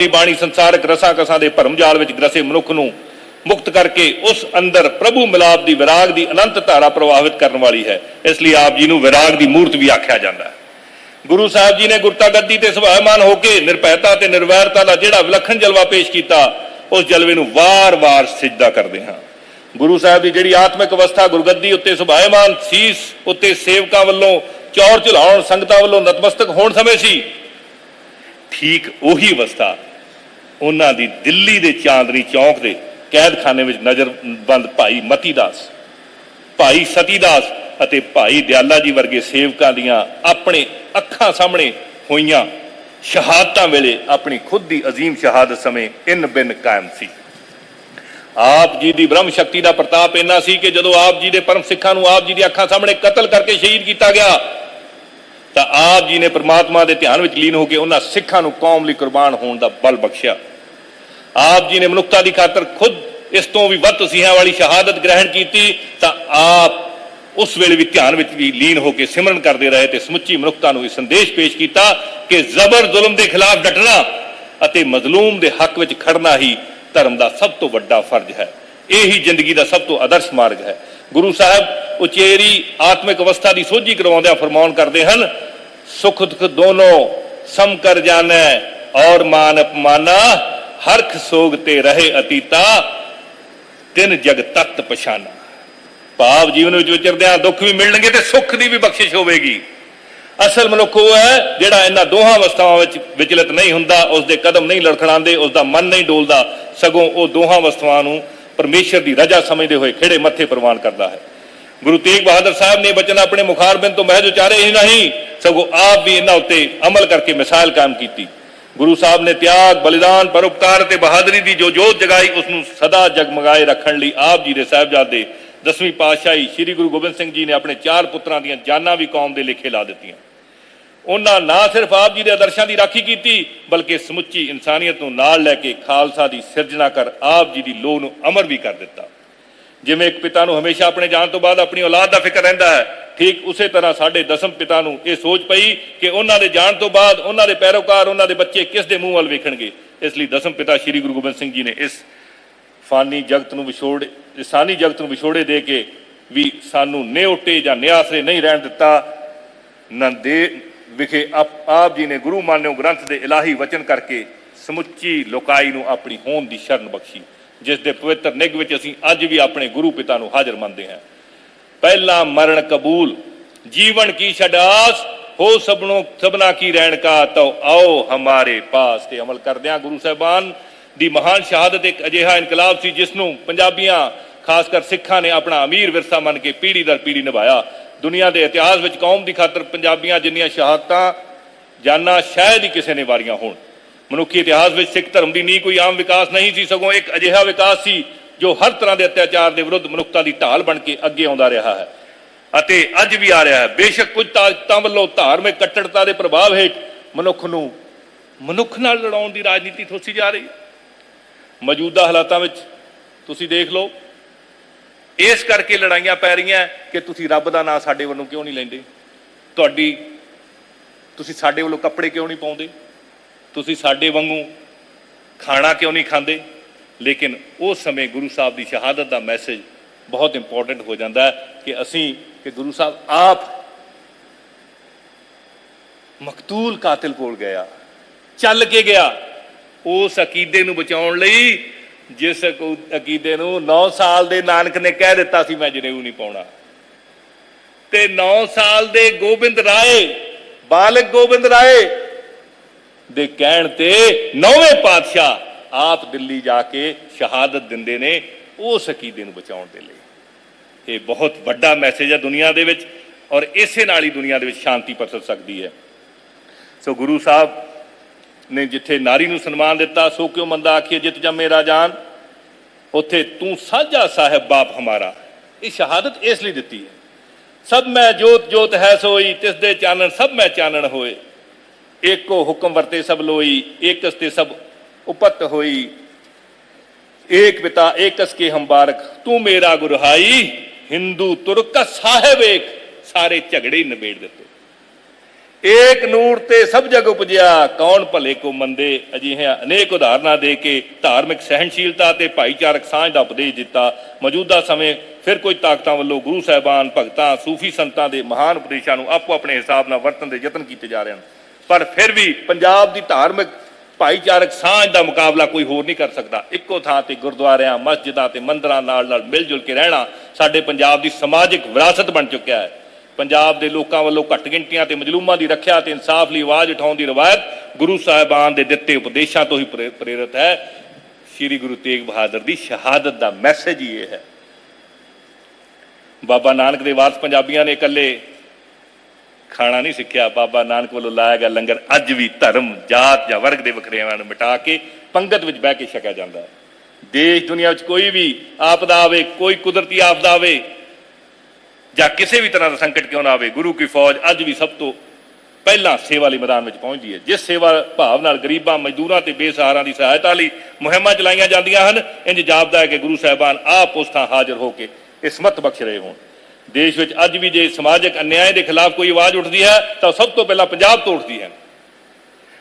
ਇਹ ਬਾਣੀ ਸੰਸਾਰਕ ਰਸਾਂ ਕਸਾਂ ਦੇ ਭਰਮ ਜਾਲ ਵਿੱਚ ਗ੍ਰਸੇ ਮਨੁੱਖ ਨੂੰ ਮੁਕਤ ਕਰਕੇ ਉਸ ਅੰਦਰ ਪ੍ਰਭੂ ਮਿਲਾਪ ਦੀ ਵਿਰਾਗ ਦੀ ਅਨੰਤ ਧਾਰਾ ਪ੍ਰਵਾਹਿਤ ਕਰਨ ਵਾਲੀ ਹੈ। ਇਸ ਲਈ ਆਪ ਜੀ ਨੂੰ ਵਿਰਾਗ ਦੀ ਮੂਰਤ ਵੀ ਆਖਿਆ ਜਾਂਦਾ ਹੈ। ਗੁਰੂ ਸਾਹਿਬ ਜੀ ਨੇ ਗੁਰਤਾ ਗੱਦੀ ਤੇ ਸੁਭਾਇਮਾਨ ਹੋ ਕੇ ਨਿਰਭੈਤਾ ਤੇ ਨਿਰਵੈਰਤਾ ਦਾ ਜਿਹੜਾ ਵਿਲੱਖਣ ਜਲਵਾ ਪੇਸ਼ ਕੀਤਾ, ਉਸ ਜਲਵੇ ਨੂੰ ਵਾਰ-ਵਾਰ ਸਿਜਦਾ ਕਰਦੇ ਹਾਂ। ਗੁਰੂ ਸਾਹਿਬ ਦੀ ਜਿਹੜੀ ਆਤਮਿਕ ਅਵਸਥਾ ਗੁਰਗੱਦੀ ਉੱਤੇ ਸੁਭਾਇਮਾਨ ਸੀਸ ਉੱਤੇ ਸੇਵਕਾਂ ਵੱਲੋਂ ਚੌਰ ਚਲਾਉਣ ਸੰਗਤਾਂ ਵੱਲੋਂ ਨਤਮਸਤਕ ਹੋਣ ਸਮੇਂ ਸੀ, ਠੀਕ ਉਹੀ ਅਵਸਥਾ। ਉਹਨਾਂ ਦੀ ਦਿੱਲੀ ਦੇ ਚਾਂਦਨੀ ਚੌਂਕ ਦੇ ਕੈਦਖਾਨੇ ਵਿੱਚ ਨਜ਼ਰਬੰਦ ਭਾਈ ਮਤੀ ਦਾਸ, ਭਾਈ ਸਤੀ ਦਾਸ ਅਤੇ ਭਾਈ ਦਿਆਲਾ ਜੀ ਵਰਗੇ ਸੇਵਕਾਂ ਦੀਆਂ ਆਪਣੇ ਅੱਖਾਂ ਸਾਹਮਣੇ ਹੋਈਆਂ ਸ਼ਹਾਦਤਾਂ ਵੇਲੇ ਆਪਣੀ ਖੁਦ ਦੀ ਅਜ਼ੀਮ ਸ਼ਹਾਦਤ ਸਮੇਂ ਇਨ ਬਿਨ ਕਾਇਮ ਸੀ। ਆਪ ਜੀ ਦੀ ਬ੍ਰਹਮ ਸ਼ਕਤੀ ਦਾ ਪ੍ਰਤਾਪ ਇੰਨਾ ਸੀ ਕਿ ਜਦੋਂ ਆਪ ਜੀ ਦੇ ਪਰਮ ਸਿੱਖਾਂ ਨੂੰ ਆਪ ਜੀ ਦੀ ਅੱਖਾਂ ਸਾਹਮਣੇ ਕਤਲ ਕਰਕੇ ਸ਼ਹੀਦ ਕੀਤਾ ਗਿਆ, ਤਾਂ ਆਪ ਜੀ ਨੇ ਪ੍ਰਮਾਤਮਾ ਦੇ ਧਿਆਨ ਵਿੱਚ ਲੀਨ ਹੋ ਕੇ ਉਹਨਾਂ ਸਿੱਖਾਂ ਨੂੰ ਕੌਮ ਲਈ ਕੁਰਬਾਨ ਹੋਣ ਦਾ ਬਲ ਬਖਸ਼ਿਆ। ਆਪ ਜੀ ਨੇ ਮਨੁੱਖਤਾ ਦੀ ਖਾਤਰ ਖੁਦ ਇਸ ਤੋਂ ਵੀ ਵੱਧ ਤਸੀਹਾਂ ਵਾਲੀ ਸ਼ਹਾਦਤ ਗ੍ਰਹਿਣ ਕੀਤੀ, ਤਾਂ ਆਪ ਉਸ ਵੇਲੇ ਵੀ ਧਿਆਨ ਵਿੱਚ ਵੀ ਲੀਨ ਹੋ ਕੇ ਸਿਮਰਨ ਕਰਦੇ ਰਹੇ ਤੇ ਸਮੁੱਚੀ ਮਨੁੱਖਤਾ ਨੂੰ ਇਹ ਸੰਦੇਸ਼ ਪੇਸ਼ ਕੀਤਾ ਕਿ ਜ਼ਬਰ ਜ਼ੁਲਮ ਦੇ ਖਿਲਾਫ ਡਟਣਾ ਅਤੇ ਮਜ਼ਲੂਮ ਦੇ ਹੱਕ ਵਿੱਚ ਖੜਨਾ ਹੀ ਧਰਮ ਦਾ ਸਭ ਤੋਂ ਵੱਡਾ ਫਰਜ਼ ਹੈ। ਇਹ ਹੀ ਜ਼ਿੰਦਗੀ ਦਾ ਸਭ ਤੋਂ ਆਦਰਸ਼ ਮਾਰਗ ਹੈ। ਗੁਰੂ ਸਾਹਿਬ ਉਚੇਰੀ ਆਤਮਿਕ ਅਵਸਥਾ ਦੀ ਸੋਝੀ ਕਰਵਾਉਂਦਿਆਂ ਫਰਮਾਨ ਕਰਦੇ ਹਨ, ਸੁਖ ਦੁਖ ਦੋਨੋਂ ਸਮ ਕਰ ਜਾਣੈ ਔਰ ਮਾਨ ਅਪਮਾਨਾ ਹਰਖ ਸੋਗ ਤੇ ਰਹੇ ਅਤੀਤਾ, ਤਿੰਨ ਜਗ ਤਤ ਪਛਾਨਾ। ਭਾਵ ਜੀਵਨ ਵਿੱਚ ਵਿਚਰਦਿਆਂ ਦੁੱਖ ਵੀ ਮਿਲਣਗੇ ਤੇ ਸੁੱਖ ਦੀ ਵੀ ਬਖਸ਼ਿਸ਼ ਹੋਵੇਗੀ। ਅਸਲ ਮਨੁੱਖ ਉਹ ਹੈ ਜਿਹੜਾ ਇਹਨਾਂ ਦੋਹਾਂ ਅਵਸਥਾਵਾਂ ਵਿੱਚ ਵਿਚਲਿਤ ਨਹੀਂ ਹੁੰਦਾ ਉਸ ਦੇ ਕਦਮ ਨਹੀਂ ਲੜਖੜਾਉਂਦੇ ਉਸ ਦਾ ਮਨ ਨਹੀਂ ਡੋਲਦਾ, ਸਗੋਂ ਉਹ ਦੋਹਾਂ ਅਵਸਥਾਵਾਂ ਨੂੰ ਪਰਮੇਸ਼ਰ ਦੀ ਰਜਾ ਸਮਝਦੇ ਹੋਏ ਖੇੜੇ ਮੱਥੇ ਪ੍ਰਵਾਨ ਕਰਦਾ ਹੈ। ਗੁਰੂ ਤੇਗ ਬਹਾਦਰ ਸਾਹਿਬ ਨੇ ਬਚਨ ਆਪਣੇ ਮੁਖਾਰਬਿੰਦ ਤੋਂ ਮਹਿਜ ਉਚਾਰੇ ਹੀ ਨਹੀਂ, ਸਗੋਂ ਆਪ ਵੀ ਇਹਨਾਂ ਉੱਤੇ ਅਮਲ ਕਰਕੇ ਮਿਸਾਲ ਕਾਇਮ ਕੀਤੀ। ਗੁਰੂ ਸਾਹਿਬ ਨੇ ਤਿਆਗ, ਬਲੀਦਾਨ, ਪਰਉਪਕਾਰ ਤੇ ਬਹਾਦਰੀ ਦੀ ਜੋ ਜੋਤ ਜਗਾਈ ਉਸ ਨੂੰ ਸਦਾ ਜਗਮਗਾਏ ਰੱਖਣ ਲਈ ਆਪ ਜੀ ਦੇ ਸਾਹਿਬਜ਼ਾਦੇ ਦਸਵੀਂ ਪਾਤਸ਼ਾਹੀ ਸ੍ਰੀ ਗੁਰੂ ਗੋਬਿੰਦ ਸਿੰਘ ਜੀ ਨੇ ਆਪਣੇ ਚਾਰ ਪੁੱਤਰਾਂ ਦੀਆਂ ਜਾਨਾਂ ਵੀ ਕੌਮ ਦੇ ਲੇਖੇ ਲਾ ਦਿੱਤੀਆਂ। ਉਹਨਾਂ ਨਾ ਸਿਰਫ ਆਪ ਜੀ ਦੇ ਆਦਰਸ਼ਾਂ ਦੀ ਰਾਖੀ ਕੀਤੀ, ਬਲਕਿ ਸਮੁੱਚੀ ਇਨਸਾਨੀਅਤ ਨੂੰ ਨਾਲ ਲੈ ਕੇ ਖਾਲਸਾ ਦੀ ਸਿਰਜਣਾ ਕਰ ਆਪ ਜੀ ਦੀ ਲੋਹ ਨੂੰ ਅਮਰ ਵੀ ਕਰ ਦਿੱਤਾ। ਜਿਵੇਂ ਇੱਕ ਪਿਤਾ ਨੂੰ ਹਮੇਸ਼ਾ ਆਪਣੇ ਜਾਣ ਤੋਂ ਬਾਅਦ ਆਪਣੀ ਔਲਾਦ ਦਾ ਫਿਕਰ ਰਹਿੰਦਾ ਹੈ ਠੀਕ ਉਸੇ ਤਰ੍ਹਾਂ ਸਾਡੇ ਦਸਮ ਪਿਤਾ ਨੂੰ ਇਹ ਸੋਚ ਪਈ ਕਿ ਉਹਨਾਂ ਦੇ ਜਾਣ ਤੋਂ ਬਾਅਦ ਉਹਨਾਂ ਦੇ ਪੈਰੋਕਾਰ, ਉਹਨਾਂ ਦੇ ਬੱਚੇ ਕਿਸ ਦੇ ਮੂੰਹ ਵੱਲ ਵੇਖਣਗੇ। ਇਸ ਲਈ ਦਸਮ ਪਿਤਾ ਸ੍ਰੀ ਗੁਰੂ ਗੋਬਿੰਦ ਸਿੰਘ ਜੀ ਨੇ ਇਸ ਫਾਨੀ ਜਗਤ ਨੂੰ ਵਿਛੋੜ ਇਸਾਨੀ ਜਗਤ ਨੂੰ ਵਿਛੋੜੇ ਦੇ ਕੇ ਵੀ ਸਾਨੂੰ ਨਿਉਟੇ ਜਾਂ ਨਿਆਸਰੇ ਨਹੀਂ ਰਹਿਣ ਦਿੱਤਾ। ਨੰਦੇ ਵਿਖੇ ਆਪ ਆਪ ਜੀ ਨੇ ਗੁਰੂ ਮਾਨਿਓ ਗ੍ਰੰਥ ਦੇ ਇਲਾਹੀ ਵਚਨ ਕਰਕੇ ਸਮੁੱਚੀ ਲੋਕਾਈ ਨੂੰ ਆਪਣੀ ਹੋਂਦ ਦੀ ਸ਼ਰਨ ਬਖਸ਼ੀ, ਜਿਸ ਦੇ ਪਵਿੱਤਰ ਨਿਗ ਵਿੱਚ ਅਸੀਂ ਅੱਜ ਵੀ ਆਪਣੇ ਗੁਰੂ ਪਿਤਾ ਨੂੰ ਹਾਜ਼ਰ ਮੰਨਦੇ ਹਾਂ। ਪਹਿਲਾ ਮਰਨ ਕਬੂਲ। ਜੀਵਨ ਕੀ ਛਡਾਸ, ਹੋ ਸਭਨੋਂ, ਸਭਨਾ ਕੀ ਰਹਿਣ ਕਾ ਤੋ ਆਓ ਹਮਾਰੇ ਪਾਸ। ਤੇ ਅਮਲ ਕਰਦਿਆਂ ਗੁਰੂ ਸਾਹਿਬਾਨ ਦੀ ਮਹਾਨ ਸ਼ਹਾਦਤ। ਇੱਕ ਅਜਿਹਾ ਇਨਕਲਾਬ ਸੀ ਜਿਸ ਨੂੰ ਪੰਜਾਬੀਆਂ, ਖਾਸ ਕਰ ਸਿੱਖਾਂ ਨੇ ਆਪਣਾ ਅਮੀਰ ਵਿਰਸਾ ਮੰਨ ਕੇ ਪੀੜ੍ਹੀ ਦਰ ਪੀੜ੍ਹੀ ਨਿਭਾਇਆ। ਦੁਨੀਆ ਦੇ ਇਤਿਹਾਸ ਵਿੱਚ ਕੌਮ ਦੀ ਖਾਤਰ ਪੰਜਾਬੀਆਂ ਜਿੰਨੀਆਂ ਸ਼ਹਾਦਤਾਂ, ਜਾਨਾਂ ਸ਼ਾਇਦ ਹੀ ਕਿਸੇ ਨੇ ਵਾਰੀਆਂ ਹੋਣ। ਮਨੁੱਖੀ ਇਤਿਹਾਸ ਵਿੱਚ ਸਿੱਖ ਧਰਮ ਦੀ ਨੀ ਕੋਈ ਆਮ ਵਿਕਾਸ ਨਹੀਂ ਸੀ, ਸਗੋਂ ਇੱਕ ਅਜਿਹਾ ਵਿਕਾਸ ਸੀ ਜੋ ਹਰ ਤਰ੍ਹਾਂ ਦੇ ਅਤਿਆਚਾਰ ਦੇ ਵਿਰੁੱਧ ਮਨੁੱਖਤਾ ਦੀ ਢਾਲ ਬਣ ਕੇ ਅੱਗੇ ਆਉਂਦਾ ਰਿਹਾ ਹੈ ਅਤੇ ਅੱਜ ਵੀ ਆ ਰਿਹਾ ਹੈ। ਬੇਸ਼ੱਕ ਕੁਝ ਤਾਕਤਾਂ ਵੱਲੋਂ ਧਾਰਮਿਕ ਕੱਟੜਤਾ ਦੇ ਪ੍ਰਭਾਵ ਹੇਠ ਮਨੁੱਖ ਨੂੰ ਮਨੁੱਖ ਨਾਲ ਲੜਾਉਣ ਦੀ ਰਾਜਨੀਤੀ ਥੋਸੀ ਜਾ ਰਹੀ ਹੈ। ਮੌਜੂਦਾ ਹਾਲਾਤਾਂ ਵਿੱਚ ਤੁਸੀਂ ਦੇਖ ਲਓ, ਇਸ ਕਰਕੇ ਲੜਾਈਆਂ ਪੈ ਰਹੀਆਂ ਕਿ ਤੁਸੀਂ ਰੱਬ ਦਾ ਨਾਮ ਸਾਡੇ ਵੱਲੋਂ ਕਿਉਂ ਨਹੀਂ ਲੈਂਦੇ? ਤੁਹਾਡੀ, ਤੁਸੀਂ ਸਾਡੇ ਵੱਲੋਂ ਕੱਪੜੇ ਕਿਉਂ ਨਹੀਂ ਪਾਉਂਦੇ? ਤੁਸੀਂ ਸਾਡੇ ਵਾਂਗੂ ਖਾਣਾ ਕਿਉਂ ਨਹੀਂ ਖਾਂਦੇ? ਲੇਕਿਨ ਉਸ ਸਮੇਂ ਗੁਰੂ ਸਾਹਿਬ ਦੀ ਸ਼ਹਾਦਤ ਦਾ ਮੈਸੇਜ ਬਹੁਤ ਇੰਪੋਰਟੈਂਟ ਹੋ ਜਾਂਦਾ ਹੈ ਕਿ ਅਸੀਂ ਕਿ ਗੁਰੂ ਸਾਹਿਬ ਆਪ ਮਕਤੂਲ ਕਾਤਿਲ ਕੋਲ ਗਿਆ, ਚੱਲ ਕੇ ਗਿਆ, ਉਸ ਅਕੀਦੇ ਨੂੰ ਬਚਾਉਣ ਲਈ, ਜਿਸ ਅਕੀਦੇ ਨੂੰ 9 ਸਾਲ ਦੇ ਨਾਨਕ ਨੇ ਕਹਿ ਦਿੱਤਾ ਸੀ, ਮੈਂ ਜਨੇਊ ਨਹੀਂ ਪਾਉਣਾ। ਤੇ 9 ਸਾਲ ਦੇ ਗੋਬਿੰਦ ਰਾਏ, ਬਾਲਕ ਗੋਬਿੰਦ ਰਾਏ ਦੇ ਕਹਿਣ ਤੇ ਨੌਵੇਂ ਪਾਤਸ਼ਾਹ ਆਪ ਦਿੱਲੀ ਜਾ ਕੇ ਸ਼ਹਾਦਤ ਦਿੰਦੇ ਨੇ ਉਸ ਅਕੀਦੇ ਨੂੰ ਬਚਾਉਣ ਦੇ ਲਈ। ਇਹ ਬਹੁਤ ਵੱਡਾ ਮੈਸੇਜ ਹੈ ਦੁਨੀਆ ਦੇ ਵਿੱਚ ਔਰ ਇਸੇ ਨਾਲ ਹੀ ਦੁਨੀਆ ਦੇ ਵਿੱਚ ਸ਼ਾਂਤੀ ਪਸਰ ਸਕਦੀ ਹੈ। ਸੋ ਗੁਰੂ ਸਾਹਿਬ ਨੇ ਜਿੱਥੇ ਨਾਰੀ ਨੂੰ ਸਨਮਾਨ ਦਿੱਤਾ, ਸੋ ਕਿਉ ਮੰਦਾ ਆਖੀਏ, ਜਿਤ ਜੰਮੇ ਰਾਜਾਨ? ਉੱਥੇ ਤੂੰ ਸਾਂਝਾ ਸਾਹਿਬ ਬਾਪ ਹਮਾਰਾ। ਇਹ ਸ਼ਹਾਦਤ ਇਸ ਲਈ ਦਿੱਤੀ ਹੈ। ਸਭ ਮੈਂ ਜੋਤ ਜੋਤ ਹੈ ਸੋਈ, ਤਿਸ ਦੇ ਚਾਨਣ ਸਭ ਮੈਂ ਚਾਨਣ ਹੋਏ। ਏਕੋ ਹੁਕਮ ਵਰਤੇ ਸਭ ਲੋਈ, ਏਕਸ ਤੇ ਸਭ ਉਪਤ ਹੋਈ। ਏਕ ਪਿਤਾ ਏਕਸ ਕੇ ਹੰਬਾਰਕ, ਤੂੰ ਮੇਰਾ ਗੁਰਹਾਈ। ਹਿੰਦੂ ਤੁਰਕ ਸਾਹਿਬ ਏਕ ਸਾਰੇ ਝਗੜੇ ਨਿਬੇੜ ਦਿੱਤੇ। ਏਕ ਨੂਰ ਤੇ ਸਭ ਜਗ ਉਪਜਿਆ, ਕੌਣ ਭਲੇ ਕੋ ਮੰਦੇ? ਅਜਿਹੀਆਂ ਅਨੇਕ ਉਦਾਹਰਨਾਂ ਦੇ ਕੇ ਧਾਰਮਿਕ ਸਹਿਣਸ਼ੀਲਤਾ ਤੇ ਭਾਈਚਾਰਕ ਸਾਂਝ ਦਾ ਉਪਦੇਸ਼ ਦਿੱਤਾ। ਮੌਜੂਦਾ ਸਮੇਂ ਫਿਰ ਕੁਝ ਤਾਕਤਾਂ ਵੱਲੋਂ ਗੁਰੂ ਸਾਹਿਬਾਨ, ਭਗਤਾਂ, ਸੂਫੀ ਸੰਤਾਂ ਦੇ ਮਹਾਨ ਉਪਦੇਸ਼ਾਂ ਨੂੰ ਆਪੋ ਆਪਣੇ ਹਿਸਾਬ ਨਾਲ ਵਰਤਣ ਦੇ ਯਤਨ ਕੀਤੇ ਜਾ ਰਹੇ ਹਨ। ਪਰ ਫਿਰ ਵੀ ਪੰਜਾਬ ਦੀ ਧਾਰਮਿਕ ਭਾਈਚਾਰਕ ਸਾਂਝ ਦਾ ਮੁਕਾਬਲਾ ਕੋਈ ਹੋਰ ਨਹੀਂ ਕਰ ਸਕਦਾ। ਇੱਕੋ ਥਾਂ ਤੇ ਗੁਰਦੁਆਰਿਆਂ, ਮਸਜਿਦਾਂ ਤੇ ਮੰਦਰਾਂ ਨਾਲ ਨਾਲ ਮਿਲ ਜੁਲ ਕੇ ਰਹਿਣਾ ਸਾਡੇ ਪੰਜਾਬ ਦੀ ਸਮਾਜਿਕ ਵਿਰਾਸਤ ਬਣ ਚੁੱਕਿਆ ਹੈ। ਪੰਜਾਬ ਦੇ ਲੋਕਾਂ ਵੱਲੋਂ ਘੱਟ ਗਿਣਤੀਆਂ ਤੇ ਮਜਲੂਮਾਂ ਦੀ ਰੱਖਿਆ ਤੇ ਇਨਸਾਫ ਲਈ ਆਵਾਜ਼ ਉਠਾਉਣ ਦੀ ਰਵਾਇਤ ਗੁਰੂ ਸਾਹਿਬਾਨ ਦੇ ਦਿੱਤੇ ਉਪਦੇਸ਼ਾਂ ਤੋਂ ਹੀ ਪ੍ਰੇਰ- ਪ੍ਰੇਰਿਤ ਹੈ। ਸ੍ਰੀ ਗੁਰੂ ਤੇਗ ਬਹਾਦਰ ਦੀ ਸ਼ਹਾਦਤ ਦਾ ਮੈਸੇਜ ਹੀ ਇਹ ਹੈ। ਬਾਬਾ ਨਾਨਕ ਦੇ ਵਾਰਸ ਪੰਜਾਬੀਆਂ ਨੇ ਇਕੱਲੇ ਖਾਣਾ ਨਹੀਂ ਸਿੱਖਿਆ। ਬਾਬਾ ਨਾਨਕ ਵੱਲੋਂ ਲਾਇਆ ਗਿਆ ਲੰਗਰ ਅੱਜ ਵੀ ਧਰਮ, ਜਾਤ ਜਾਂ ਵਰਗ ਦੇ ਵਖਰੇਵਾਂ ਨੂੰ ਮਿਟਾ ਕੇ ਪੰਗਤ ਵਿੱਚ ਬਹਿ ਕੇ ਛਕਿਆ ਜਾਂਦਾ ਹੈ। ਦੇਸ਼ ਦੁਨੀਆ ਵਿੱਚ ਕੋਈ ਵੀ ਆਪਦਾ ਆਵੇ, ਕੋਈ ਕੁਦਰਤੀ ਆਪਦਾ ਆਵੇ ਜਾਂ ਕਿਸੇ ਵੀ ਤਰ੍ਹਾਂ ਦਾ ਸੰਕਟ ਕਿਉਂ ਨਾ ਆਵੇ, ਗੁਰੂ ਕੀ ਫੌਜ ਅੱਜ ਵੀ ਸਭ ਤੋਂ ਪਹਿਲਾਂ ਸੇਵਾ ਲਈ ਮੈਦਾਨ ਵਿੱਚ ਪਹੁੰਚਦੀ ਹੈ। ਜਿਸ ਸੇਵਾ ਭਾਵ ਨਾਲ ਗਰੀਬਾਂ, ਮਜ਼ਦੂਰਾਂ ਤੇ ਬੇਸਹਾਰਾਂ ਦੀ ਸਹਾਇਤਾ ਲਈ ਮੁਹਿੰਮਾਂ ਚਲਾਈਆਂ ਜਾਂਦੀਆਂ ਹਨ ਇੰਜ ਜਾਪਦਾ ਹੈ ਕਿ ਗੁਰੂ ਸਾਹਿਬਾਨ ਆਪ ਉਸ ਥਾਂ ਹਾਜ਼ਰ ਹੋ ਕੇ ਇਸਮਤ ਬਖਸ਼ ਰਹੇ ਹੋਣ। ਦੇਸ਼ ਵਿੱਚ ਅੱਜ ਵੀ ਜੇ ਸਮਾਜਿਕ ਅਨਿਆਏ ਦੇ ਖਿਲਾਫ ਕੋਈ ਆਵਾਜ਼ ਉੱਠਦੀ ਹੈ, ਤਾਂ ਸਭ ਤੋਂ ਪਹਿਲਾਂ ਪੰਜਾਬ ਤੋਂ ਉੱਠਦੀ ਹੈ।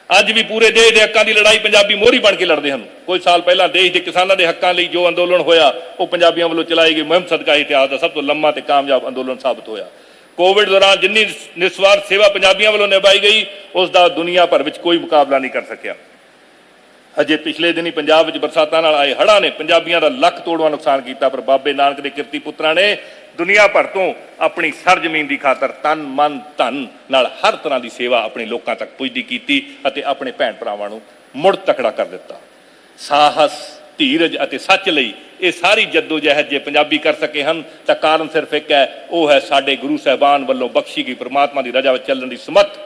ਅੱਜ ਵੀ ਪੂਰੇ ਦੇਸ਼ ਦੇ ਹੱਕਾਂ ਦੀ ਲੜਾਈ ਪੰਜਾਬੀ ਮੋਹਰੀ ਬਣ ਕੇ ਲੜਦੇ ਹਨ। ਕੁਝ ਸਾਲ ਪਹਿਲਾਂ ਦੇਸ਼ ਦੇ ਕਿਸਾਨਾਂ ਦੇ ਹੱਕਾਂ ਲਈ ਜੋ ਅੰਦੋਲਨ ਹੋਇਆ, ਉਹ ਪੰਜਾਬੀਆਂ ਵੱਲੋਂ ਚਲਾਈ ਗਈ ਮੁਹਿੰਮ ਸਦਕਾ ਇਤਿਹਾਸ ਦਾ ਸਭ ਤੋਂ ਲੰਮਾ ਤੇ ਕਾਮਯਾਬ ਅੰਦੋਲਨ ਸਾਬਤ ਹੋਇਆ। ਕੋਵਿਡ ਦੌਰਾਨ ਜਿੰਨੀ ਨਿਸਵਾਰਥ ਸੇਵਾ ਪੰਜਾਬੀਆਂ ਵੱਲੋਂ ਨਿਭਾਈ ਗਈ, ਉਸ ਦਾ ਦੁਨੀਆ ਭਰ ਵਿੱਚ ਕੋਈ ਮੁਕਾਬਲਾ ਨਹੀਂ ਕਰ ਸਕਿਆ। ਅਜੇ ਪਿਛਲੇ ਦਿਨੀ ਪੰਜਾਬ ਵਿੱਚ ਬਰਸਾਤਾਂ ਨਾਲ ਆਏ ਹੜ੍ਹਾਂ ਨੇ ਪੰਜਾਬੀਆਂ ਦਾ ਲੱਖ ਤੋੜਵਾ ਨੁਕਸਾਨ ਕੀਤਾ, ਪਰ ਬਾਬੇ ਨਾਨਕ ਦੇ ਕਿਰਤੀ ਪੁੱਤਰਾਂ ਨੇ ਦੁਨੀਆ ਭਰ ਤੋਂ ਆਪਣੀ ਸਰਜ਼ਮੀਨ ਦੀ ਖਾਤਰ ਤਨ, ਮਨ, ਧਨ ਨਾਲ ਹਰ ਤਰ੍ਹਾਂ ਦੀ ਸੇਵਾ ਆਪਣੇ ਲੋਕਾਂ ਤੱਕ ਪੁੱਜਦੀ ਕੀਤੀ ਅਤੇ ਆਪਣੇ ਭੈਣ ਭਰਾਵਾਂ ਨੂੰ ਮੁੜ ਤਕੜਾ ਕਰ ਦਿੱਤਾ। ਸਾਹਸ, ਧੀਰਜ ਅਤੇ ਸੱਚ ਲਈ ਇਹ ਸਾਰੀ ਜਦੋਜਹਿਦ ਜੇ ਪੰਜਾਬੀ ਕਰ ਸਕੇ ਹਨ, ਤਾਂ ਕਾਰਨ ਸਿਰਫ ਇੱਕ ਹੈ, ਉਹ ਹੈ ਸਾਡੇ ਗੁਰੂ ਸਾਹਿਬਾਨ ਵੱਲੋਂ ਬਖਸ਼ੀ ਗਈ ਪ੍ਰਮਾਤਮਾ ਦੀ ਰਜ਼ਾ ਵਿੱਚ ਚੱਲਣ ਦੀ ਸਮਤ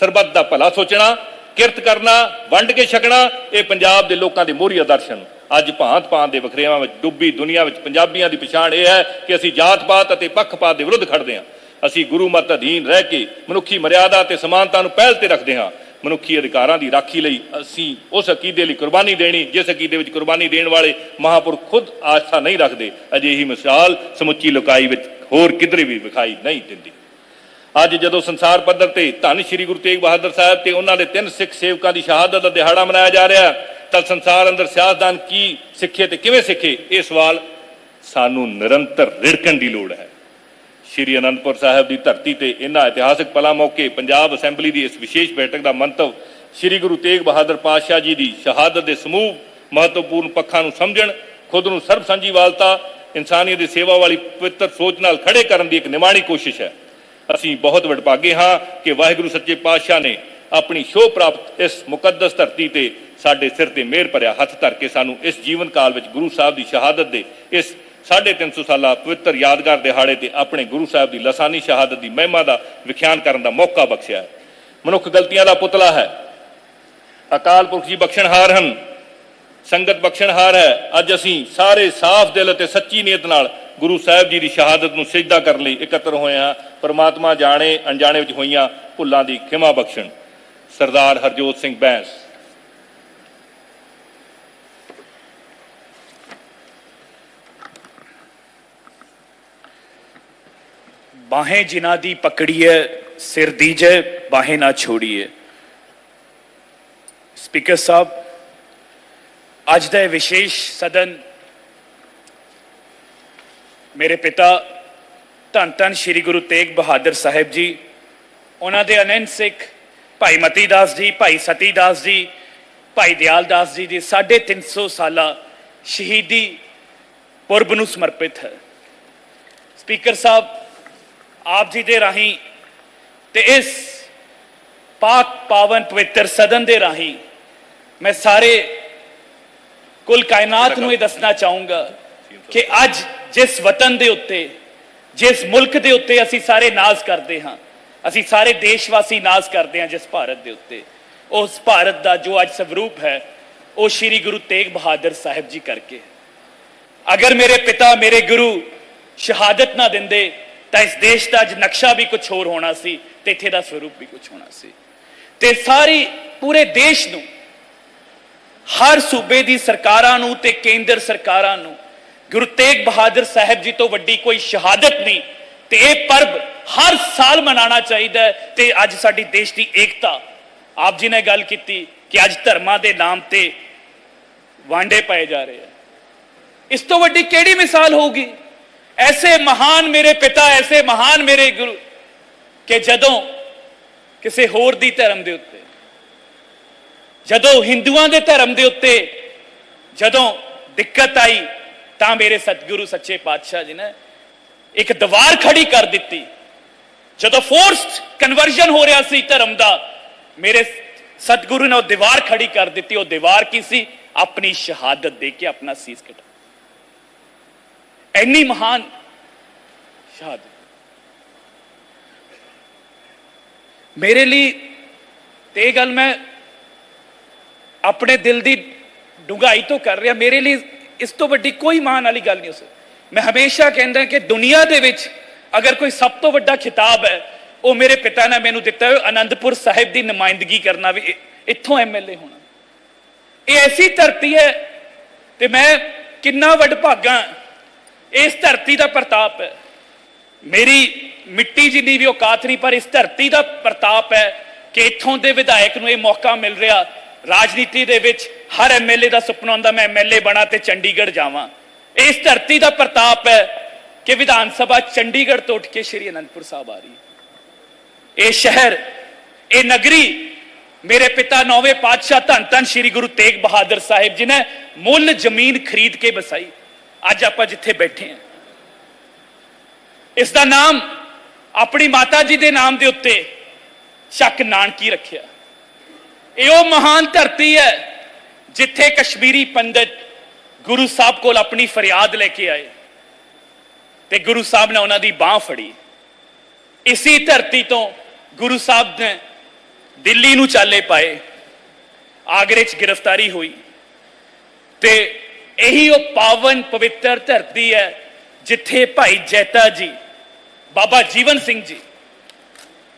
ਸਰਬੱਤ ਦਾ ਭਲਾ ਸੋਚਣਾ, ਕਿਰਤ ਕਰਨਾ, ਵੰਡ ਕੇ ਛਕਣਾ, ਇਹ ਪੰਜਾਬ ਦੇ ਲੋਕਾਂ ਦੇ ਮੋਹਰੀ ਆਦਰਸ਼ਨ ਅੱਜ ਭਾਂਤ ਭਾਂਤ ਦੇ ਵਖਰੇਵਾਂ ਵਿੱਚ ਡੁੱਬੀ ਦੁਨੀਆ ਵਿੱਚ ਪੰਜਾਬੀਆਂ ਦੀ ਪਛਾਣ ਇਹ ਹੈ ਕਿ ਅਸੀਂ ਜਾਤ-ਪਾਤ ਅਤੇ ਪੱਖਪਾਤ ਦੇ ਵਿਰੁੱਧ ਖੜਦੇ ਹਾਂ। ਅਸੀਂ ਗੁਰੂ ਮਤ ਅਧੀਨ ਰਹਿ ਕੇ ਮਨੁੱਖੀ ਮਰਿਆਦਾ ਤੇ ਸਮਾਨਤਾ ਨੂੰ ਪਹਿਲ ਤੇ ਰੱਖਦੇ ਹਾਂ। ਮਨੁੱਖੀ ਅਧਿਕਾਰਾਂ ਦੀ ਰਾਖੀ ਲਈ ਅਸੀਂ ਉਸ ਅਕੀਦੇ ਲਈ ਕੁਰਬਾਨੀ ਦੇਣੀ, ਜਿਸ ਅਕੀਦੇ ਵਿੱਚ ਕੁਰਬਾਨੀ ਦੇਣ ਵਾਲੇ ਮਹਾਪੁਰਖ ਖੁਦ ਆਸਥਾ ਨਹੀਂ ਰੱਖਦੇ। ਅਜਿਹੀ ਮਿਸਾਲ ਸਮੁੱਚੀ ਲੋਕਾਈ ਵਿੱਚ ਹੋਰ ਕਿਧਰੇ ਵੀ ਵਿਖਾਈ ਨਹੀਂ ਦਿੰਦੀ। ਅੱਜ ਜਦੋਂ ਸੰਸਾਰ ਪੱਧਰ ਤੇ ਧੰਨ ਸ਼੍ਰੀ ਗੁਰੂ ਤੇਗ ਬਹਾਦਰ ਸਾਹਿਬ ਤੇ ਉਹਨਾਂ ਦੇ ਤਿੰਨ ਸਿੱਖ ਸੇਵਕਾਂ ਦੀ ਸ਼ਹਾਦਤ ਦਾ ਦਿਹਾੜਾ ਮਨਾਇਆ ਜਾ ਰਿਹਾ ਹੈ ਤਾਂ ਸੰਸਾਰ ਅੰਦਰ ਸਿਆਸਤਦਾਨ ਕੀ ਸਿੱਖੇ ਤੇ ਕਿਵੇਂ ਸਿੱਖੇ? ਇਹ ਸਵਾਲ ਸਾਨੂੰ ਨਿਰੰਤਰ ਰਿੜਕਣ ਦੀ ਲੋੜ ਹੈ। ਸ਼੍ਰੀ ਅਨੰਦਪੁਰ ਸਾਹਿਬ ਦੀ ਧਰਤੀ ਤੇ ਇਹਨਾਂ ਇਤਿਹਾਸਕ ਪਲਾਂ ਮੌਕੇ ਪੰਜਾਬ ਅਸੈਂਬਲੀ ਦੀ ਇਸ ਵਿਸ਼ੇਸ਼ ਬੈਠਕ ਦਾ ਮੰਤਵ ਸ਼੍ਰੀ ਗੁਰੂ ਤੇਗ ਬਹਾਦਰ ਪਾਤਸ਼ਾਹ ਜੀ ਦੀ ਸ਼ਹਾਦਤ ਦੇ ਸਮੂਹ ਮਹੱਤਵਪੂਰਨ ਪੱਖਾਂ ਨੂੰ ਸਮਝਣ, ਖੁਦ ਨੂੰ ਸਰਬ ਸਾਂਝੀਵਾਲਤਾ ਇਨਸਾਨੀਅਤ ਦੀ ਸੇਵਾ ਵਾਲੀ ਪਵਿੱਤਰ ਸੋਚ ਨਾਲ ਖੜੇ ਕਰਨ ਦੀ ਇੱਕ ਨਿਮਾਣੀ ਕੋਸ਼ਿਸ਼ ਹੈ। ਅਸੀਂ ਬਹੁਤ ਵਡਭਾਗੇ ਹਾਂ ਕਿ ਵਾਹਿਗੁਰੂ ਸੱਚੇ ਪਾਤਸ਼ਾਹ ਨੇ ਆਪਣੀ ਸ਼ੋਅ ਪ੍ਰਾਪਤ ਇਸ ਮੁਕੱਦਸ ਧਰਤੀ ਤੇ ਸਾਡੇ ਸਿਰ ਤੇ ਮਿਹਰ ਭਰਿਆ ਹੱਥ ਧਰ ਕੇ ਸਾਨੂੰ ਇਸ ਜੀਵਨ ਕਾਲ ਵਿੱਚ ਗੁਰੂ ਸਾਹਿਬ ਦੀ ਸ਼ਹਾਦਤ ਦੇ, ਇਸ 350 ਸਾਲਾ ਪਵਿੱਤਰ ਯਾਦਗਾਰ ਦਿਹਾੜੇ ਤੇ ਆਪਣੇ ਗੁਰੂ ਸਾਹਿਬ ਦੀ ਲਸਾਨੀ ਸ਼ਹਾਦਤ ਦੀ ਮਹਿਮਾ ਦਾ ਵਿਖਿਆਨ ਕਰਨ ਦਾ ਮੌਕਾ ਬਖਸ਼ਿਆ ਮਨੁੱਖ ਗਲਤੀਆਂ ਦਾ ਪੁਤਲਾ ਹੈ। ਅਕਾਲ ਪੁਰਖ ਜੀ ਬਖਸ਼ਣਹਾਰ ਹਨ। ਸੰਗਤ ਬਖਸ਼ਣਹਾਰ ਹੈ। ਅੱਜ ਅਸੀਂ ਸਾਰੇ ਸਾਫ਼ ਦਿਲ ਅਤੇ ਸੱਚੀ ਨੀਅਤ ਨਾਲ ਗੁਰੂ ਸਾਹਿਬ ਜੀ ਦੀ ਸ਼ਹਾਦਤ ਨੂੰ ਸਿਜਦਾ ਕਰਨ ਲਈ ਇਕੱਤਰ ਹੋਏ ਹਾਂ। ਪਰਮਾਤਮਾ ਜਾਣੇ, ਅਣਜਾਣੇ ਵਿੱਚ ਹੋਈਆਂ ਭੁੱਲਾਂ ਦੀ ਖਿਮਾ ਬਖਸ਼ਣ। ਸਰਦਾਰ ਹਰਜੋਤ ਸਿੰਘ ਬੈਂਸ। ਬਾਹੇ ਜਿਨ੍ਹਾਂ ਦੀ ਪਕੜੀਏ, ਸਿਰ ਦੀਜੇ ਬਾहें ਨਾ ਛੋੜੀਏ। ਸਪੀਕਰ ਸਾਹਿਬ, ਅੱਜ ਦਾ ਇਹ ਵਿਸ਼ੇਸ਼ ਸਦਨ ਮੇਰੇ ਪਿਤਾ ਧੰਨ ਧੰਨ ਸ੍ਰੀ ਗੁਰੂ ਤੇਗ ਬਹਾਦਰ ਸਾਹਿਬ ਜੀ, ਉਹਨਾਂ ਦੇ ਅਨੰਤ ਸਿੱਖ ਭਾਈ ਮਤੀ ਦਾਸ ਜੀ, ਭਾਈ ਸਤੀ ਦਾਸ ਜੀ, ਭਾਈ ਦਿਆਲ ਦਾਸ ਜੀ ਦੀ 350 ਸਾਲਾ ਸ਼ਹੀਦੀ ਪੁਰਬ ਨੂੰ ਸਮਰਪਿਤ ਹੈ। ਸਪੀਕਰ ਸਾਹਿਬ, ਆਪ ਜੀ ਦੇ ਰਾਹੀਂ ਤੇ ਇਸ ਪਾਕ ਪਾਵਨ ਪਵਿੱਤਰ ਸਦਨ ਦੇ ਰਾਹੀਂ ਮੈਂ ਸਾਰੇ ਕੁੱਲ ਕਾਇਨਾਤ ਨੂੰ ਇਹ ਦੱਸਣਾ ਚਾਹੂੰਗਾ ਕਿ ਅੱਜ ਜਿਸ ਵਤਨ ਦੇ ਉੱਤੇ, ਜਿਸ ਮੁਲਕ ਦੇ ਉੱਤੇ ਅਸੀਂ ਸਾਰੇ ਨਾਜ਼ ਕਰਦੇ ਹਾਂ ਅਸੀਂ ਸਾਰੇ ਦੇਸ਼ ਵਾਸੀ ਨਾਜ਼ ਕਰਦੇ ਹਾਂ ਜਿਸ ਭਾਰਤ ਦੇ ਉੱਤੇ। ਉਸ ਭਾਰਤ ਦਾ ਜੋ ਅੱਜ ਸਵਰੂਪ ਹੈ, ਉਹ ਸ੍ਰੀ ਗੁਰੂ ਤੇਗ ਬਹਾਦਰ ਸਾਹਿਬ ਜੀ ਕਰਕੇ ਅਗਰ ਮੇਰੇ ਪਿਤਾ, ਮੇਰੇ ਗੁਰੂ ਸ਼ਹਾਦਤ ਨਾ ਦਿੰਦੇ, ਤਾਂ ਇਸ ਦੇਸ਼ ਦਾ ਅੱਜ ਨਕਸ਼ਾ ਵੀ ਕੁਝ ਹੋਰ ਹੋਣਾ ਸੀ, ਤੇ ਇੱਥੇ ਦਾ ਸਰੂਪ ਵੀ ਕੁਝ ਹੋਣਾ ਸੀ। ਤੇ ਸਾਰੀ, ਪੂਰੇ ਦੇਸ਼ ਨੂੰ, ਹਰ ਸੂਬੇ ਦੀ ਸਰਕਾਰਾਂ ਨੂੰ ਤੇ ਕੇਂਦਰ ਸਰਕਾਰਾਂ ਨੂੰ, ਗੁਰੂ ਤੇਗ ਬਹਾਦਰ ਸਾਹਿਬ ਜੀ ਤੋਂ ਵੱਡੀ ਕੋਈ ਸ਼ਹਾਦਤ ਨਹੀਂ ਤੇ ਇਹ ਪਰਬ ਹਰ ਸਾਲ ਮਨਾਉਣਾ ਚਾਹੀਦਾ ਹੈ ਤੇ ਅੱਜ ਸਾਡੀ ਦੇਸ਼ ਦੀ ਏਕਤਾ। ਆਪ ਜੀ ਨੇ ਗੱਲ ਕੀਤੀ ਕਿ ਅੱਜ ਧਰਮਾਂ ਦੇ ਨਾਮ ਤੇ ਵਾਂਡੇ ਪਏ ਜਾ ਰਹੇ ਆ ਇਸ ਤੋਂ ਵੱਡੀ ਕਿਹੜੀ ਮਿਸਾਲ ਹੋਊਗੀ? ਐਸੇ ਮਹਾਨ ਮੇਰੇ ਪਿਤਾ, ਐਸੇ ਮਹਾਨ ਮੇਰੇ ਗੁਰੂ ਕਿ ਜਦੋਂ ਕਿਸੇ ਹੋਰ ਦੀ ਧਰਮ ਦੇ ਉੱਤੇ, ਜਦੋਂ ਹਿੰਦੂਆਂ ਦੇ ਧਰਮ ਦੇ ਉੱਤੇ ਜਦੋਂ ਦਿੱਕਤ ਆਈ ਤਾਂ ਮੇਰੇ ਸਤਿਗੁਰੂ ਸੱਚੇ ਪਾਤਸ਼ਾਹ ਜੀ ਨੇ ਇੱਕ ਦੀਵਾਰ ਖੜੀ ਕਰ ਦਿੱਤੀ। ਜਦੋਂ ਫੋਰਸਡ ਕਨਵਰਜਨ ਹੋ ਰਿਹਾ ਸੀ ਧਰਮ ਦਾ, ਮੇਰੇ ਸਤਿਗੁਰੂ ਨੇ ਉਹ ਦੀਵਾਰ ਖੜੀ ਕਰ ਦਿੱਤੀ। ਉਹ ਦੀਵਾਰ ਕੀ ਸੀ? ਆਪਣੀ ਸ਼ਹਾਦਤ ਦੇ ਕੇ ਆਪਣਾ ਸੀਸ ਕਟਾ। ਇੰਨੀ ਮਹਾਨ ਸ਼ਹਾਦਤ। ਮੇਰੇ ਲਈ ਤੇ ਇਹ ਗੱਲ ਮੈਂ ਆਪਣੇ ਦਿਲ ਦੀ ਡੂੰਘਾਈ ਤੋਂ ਕਰ ਰਿਹਾ। ਮੇਰੇ ਲਈ ਇਸ ਤੋਂ ਵੱਡੀ ਕੋਈ ਮਾਣ ਵਾਲੀ ਗੱਲ ਨਹੀਂ ਹੋ ਸਕਦੀ। ਮੈਂ ਹਮੇਸ਼ਾ ਕਹਿੰਦਾ ਕਿ ਦੁਨੀਆ ਦੇ ਵਿੱਚ ਅਗਰ ਕੋਈ ਸਭ ਤੋਂ ਵੱਡਾ ਖਿਤਾਬ ਹੈ, ਉਹ ਮੇਰੇ ਪਿਤਾ ਨੇ ਮੈਨੂੰ ਦਿੱਤਾ ਹੈ ਆਨੰਦਪੁਰ ਸਾਹਿਬ ਦੀ ਨੁਮਾਇੰਦਗੀ ਕਰਨਾ ਵੀ ਇ- ਇੱਥੋਂ ਐਮਐਲਏ ਹੋਣਾ। ਇਹ ਐਸੀ ਧਰਤੀ ਹੈ ਤੇ ਮੈਂ ਕਿੰਨਾ ਵਡਭਾਗਾ ਇਸ ਧਰਤੀ ਦਾ ਪ੍ਰਤਾਪ ਹੈ। ਮੇਰੀ ਮਿੱਟੀ ਜਿੰਨੀ ਵੀ ਔਕਾਤ ਨਹੀਂ, ਪਰ ਇਸ ਧਰਤੀ ਦਾ ਪ੍ਰਤਾਪ ਹੈ ਕਿ ਇੱਥੋਂ ਦੇ ਵਿਧਾਇਕ ਨੂੰ ਇਹ ਮੌਕਾ ਮਿਲ ਰਿਹਾ। ਰਾਜਨੀਤੀ ਦੇ ਵਿੱਚ ਹਰ ਐਮਐਲਏ ਦਾ ਸੁਪਨਾ ਹੁੰਦਾ, ਮੈਂ ਐਮਐਲਏ ਬਣਾ ਤੇ ਚੰਡੀਗੜ੍ਹ ਜਾਵਾਂ। ਇਸ ਧਰਤੀ ਦਾ ਪ੍ਰਤਾਪ ਹੈ ਕਿ ਵਿਧਾਨ ਸਭਾ ਚੰਡੀਗੜ੍ਹ ਤੋਂ ਉੱਠ ਕੇ ਸ਼੍ਰੀ ਅਨੰਦਪੁਰ ਸਾਹਿਬ ਆ ਰਹੀ ਹੈ। ਇਹ ਸ਼ਹਿਰ, ਇਹ ਨਗਰੀ ਮੇਰੇ ਪਿਤਾ ਨੌਵੇਂ ਪਾਤਸ਼ਾਹ ਧੰਨ ਧੰਨ ਸ਼੍ਰੀ ਗੁਰੂ ਤੇਗ ਬਹਾਦਰ ਸਾਹਿਬ ਜੀ ਨੇ ਮੁੱਲ ਜ਼ਮੀਨ ਖਰੀਦ ਕੇ ਬਸਾਈ ਅੱਜ ਆਪਾਂ ਜਿੱਥੇ ਬੈਠੇ ਹਾਂ। ਇਸ ਦਾ ਨਾਮ ਆਪਣੀ ਮਾਤਾ ਜੀ ਦੇ ਨਾਮ ਦੇ ਉੱਤੇ ਸ਼ੱਕ ਨਾਨਕੀ ਰੱਖਿਆ। ਇਹ ਉਹ ਮਹਾਨ ਧਰਤੀ ਹੈ ਜਿੱਥੇ ਕਸ਼ਮੀਰੀ ਪੰਡਤ ਗੁਰੂ ਸਾਹਿਬ ਕੋਲ ਆਪਣੀ ਫਰਿਆਦ ਲੈ ਕੇ ਆਏ ਤੇ ਗੁਰੂ ਸਾਹਿਬ ਨੇ ਉਹਨਾਂ ਦੀ ਬਾਹ ਫੜੀ। ਇਸੀ ਧਰਤੀ ਤੋਂ ਗੁਰੂ ਸਾਹਿਬ ਨੇ ਦਿੱਲੀ ਨੂੰ ਚਾਲੇ ਪਾਏ, ਆਗਰੇ 'ਚ ਗ੍ਰਿਫਤਾਰੀ ਹੋਈ ਤੇ ਇਹੀ ਉਹ ਪਾਵਨ ਪਵਿੱਤਰ ਧਰਤੀ ਹੈ ਜਿੱਥੇ ਭਾਈ ਜੈਤਾ ਜੀ, ਬਾਬਾ ਜੀਵਨ ਸਿੰਘ ਜੀ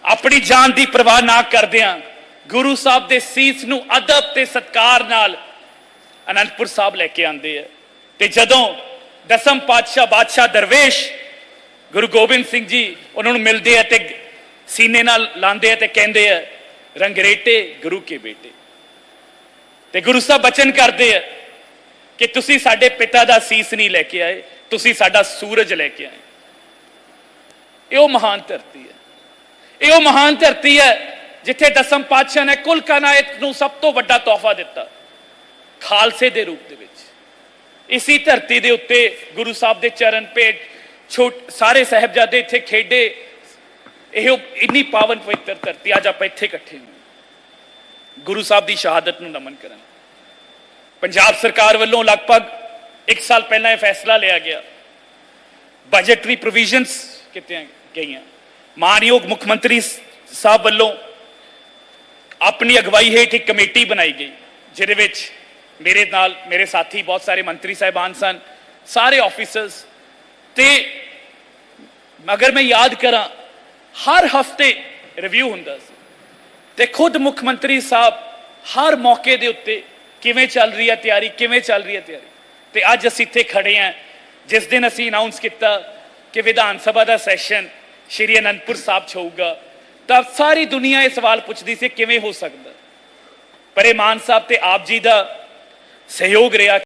ਆਪਣੀ ਜਾਨ ਦੀ ਪਰਵਾਹ ਨਾ ਕਰਦਿਆਂ ਗੁਰੂ ਸਾਹਿਬ ਦੇ ਸੀਸ ਨੂੰ ਅਦਬ ਤੇ ਸਤਕਾਰ ਨਾਲ ਅਨੰਦਪੁਰ ਸਾਹਿਬ ਲੈ ਕੇ ਆਂਦੇ ਆ। ਤੇ ਜਦੋਂ ਦਸਮ ਪਾਤਸ਼ਾਹ, ਬਾਦਸ਼ਾਹ ਦਰਵੇਸ਼ ਗੁਰੂ ਗੋਬਿੰਦ ਸਿੰਘ ਜੀ ਉਹਨਾਂ ਨੂੰ ਮਿਲਦੇ ਆ ਤੇ ਸੀਨੇ ਨਾਲ ਲਾਉਂਦੇ ਆ ਤੇ ਕਹਿੰਦੇ ਆ, ਰੰਗਰੇਟੇ ਗੁਰੂ ਕੇ ਬੇਟੇ। ਤੇ ਗੁਰੂ ਸਾਹਿਬ ਬਚਨ ਕਰਦੇ ਆ ਕਿ ਤੁਸੀਂ ਸਾਡੇ ਪਿਤਾ ਦਾ ਸੀਸ ਨਹੀਂ ਲੈ ਕੇ ਆਏ, ਤੁਸੀਂ ਸਾਡਾ ਸੂਰਜ ਲੈ ਕੇ ਆਏ। ਇਹ ਉਹ ਮਹਾਨ ਧਰਤੀ ਹੈ। ਇਹ ਉਹ ਮਹਾਨ ਧਰਤੀ ਹੈ ਜਿੱਥੇ ਦਸਮ ਪਾਤਸ਼ਾਹ ਨੇ ਕੁੱਲ ਕਾਇਨਾਤ ਨੂੰ ਸਭ ਤੋਂ ਵੱਡਾ ਤੋਹਫਾ ਦਿੱਤਾ। ਖਾਲਸੇ ਦੇ ਰੂਪ ਦੇ ਵਿੱਚ। ਇਸੀ ਧਰਤੀ ਦੇ ਉੱਤੇ ਗੁਰੂ ਸਾਹਿਬ ਦੇ ਚਰਨ ਭੇਟ ਛੋਟ, ਸਾਰੇ ਸਹਿਬਜ਼ਾਦੇ ਇੱਥੇ ਖੇਡੇ। ਇਹ ਇੰਨੀ ਪਾਵਨ ਪਵਿੱਤਰ ਧਰਤੀ ਅੱਜ ਆਪਾਂ ਇੱਥੇ ਇਕੱਠੇ ਹਾਂ ਗੁਰੂ ਸਾਹਿਬ ਦੀ ਸ਼ਹਾਦਤ ਨੂੰ ਨਮਨ ਕਰਨ। ਪੰਜਾਬ ਸਰਕਾਰ ਵੱਲੋਂ ਲਗਭਗ 1 ਸਾਲ ਪਹਿਲਾਂ ਇਹ ਫੈਸਲਾ ਲਿਆ ਗਿਆ। ਬਜਟਰੀ ਪ੍ਰੋਵੀਜ਼ਨਸ ਕੀਤੀਆਂ ਗਈਆਂ। ਮਾਨਯੋਗ ਮੁੱਖ ਮੰਤਰੀ ਸਾਹਿਬ ਵੱਲੋਂ ਆਪਣੀ ਅਗਵਾਈ ਹੇਠ ਇੱਕ ਕਮੇਟੀ ਬਣਾਈ ਗਈ, ਜਿਹਦੇ ਵਿੱਚ ਮੇਰੇ ਨਾਲ ਮੇਰੇ ਸਾਥੀ ਬਹੁਤ ਸਾਰੇ ਮੰਤਰੀ ਸਾਹਿਬਾਨ ਸਨ, ਸਾਰੇ ਆਫੀਸਰਸ ਤੇ ਅਗਰ ਮੈਂ ਯਾਦ ਕਰਾਂ, ਹਰ ਹਫ਼ਤੇ ਰਿਵਿਊ ਹੁੰਦਾ ਸੀ ਤੇ ਖੁਦ ਮੁੱਖ ਮੰਤਰੀ ਸਾਹਿਬ ਹਰ ਮੌਕੇ ਦੇ ਉੱਤੇ ਕਿਵੇਂ ਚੱਲ ਰਹੀ ਹੈ ਤਿਆਰੀ, ਕਿਵੇਂ ਚੱਲ ਰਹੀ ਹੈ ਤਿਆਰੀ? ਤੇ ਅੱਜ ਅਸੀਂ ਇੱਥੇ ਖੜੇ ਹਾਂ, ਜਿਸ ਦਿਨ ਅਸੀਂ ਅਨਾਉਂਸ ਕੀਤਾ ਕਿ ਵਿਧਾਨ ਸਭਾ ਦਾ ਸੈਸ਼ਨ ਸ਼੍ਰੀ ਅਨੰਦਪੁਰ ਸਾਹਿਬ 'ਚ ਹੋਊਗਾ, ਤਾਂ ਸਾਰੀ ਦੁਨੀਆ ਇਹ ਸਵਾਲ ਪੁੱਛਦੀ ਸੀ ਕਿਵੇਂ ਹੋ ਸਕਦਾ? ਪਰ ਇਹ ਮਾਨ ਸਾਹਿਬ ਤੇ ਆਪ ਜੀ ਦਾ ਸਹਿਯੋਗ ਰਿਹਾ